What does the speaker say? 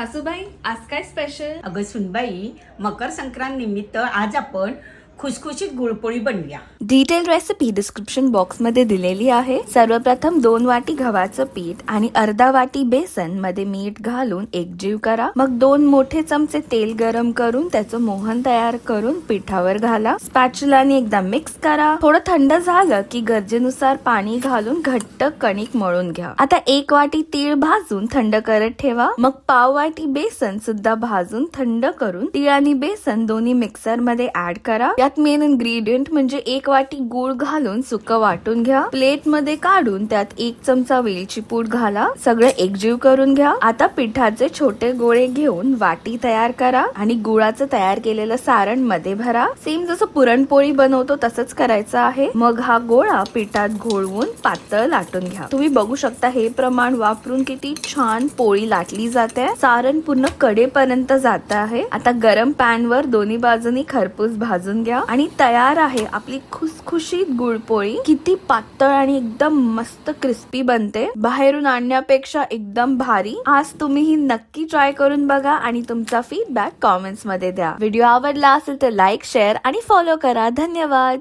सासूबाई आज काय स्पेशल अगं सुनबाई मकर संक्रांत निमित्त आज आपण खुसखुशीत गुळपोळी बनवूया डिटेल रेसिपी डिस्क्रिप्शन बॉक्समध्ये दिलेली आहे. सर्वप्रथम दोन वाटी गव्हाचं पीठ आणि अर्धा वाटी बेसनमध्ये मीठ घालून एकजीव करा. मग दोन मोठे चमचे तेल गरम करून त्याचं मोहन तयार करून पिठावर घाला. स्पॅच्युलाने एकदा मिक्स करा. थोडं थंड झालं की गरजेनुसार पाणी घालून घट्ट कणिक मळून घ्या. आता एक वाटी तीळ भाजून थंड करत ठेवा. मग पाव वाटी बेसन सुद्धा भाजून थंड करून तीळ आणि बेसन दोन्ही मिक्सरमध्ये ऍड करा. यात मेन इन्ग्रेडियंट म्हणजे एक वाटी गूळ घालून सुक वाटून घ्या. प्लेटमध्ये काढून त्यात एक चमचा वेलची पूड घाला. सगळं एकजीव करून घ्या. आता पिठाचे छोटे गोळे घेऊन वाटी तयार करा आणि गुळाचं तयार केलेलं सारणमध्ये भरा. सेम जसं पुरणपोळी बनवतो तसंच करायचं आहे. मग हा गोळा पिठात घोळवून पातळ लाटून घ्या. तुम्ही बघू शकता हे प्रमाण वापरून किती छान पोळी लाटली जाते. सारण पूर्ण कडेपर्यंत जात आहे. आता गरम पॅन वर दोन्ही बाजूनी खरपूस भाजून घ्या. आणि तयार आहे आपली खुसखुशीत गुळपोळी. किती पातळ आणि एकदम मस्त क्रिस्पी बनते. बाहेरून आणण्यापेक्षा एकदम भारी. आज तुम्ही ही नक्की ट्राय करून बघा आणि तुमचा फीडबॅक कॉमेंट्समध्ये द्या. व्हिडिओ आवडला असेल तर लाईक शेअर आणि फॉलो करा. धन्यवाद.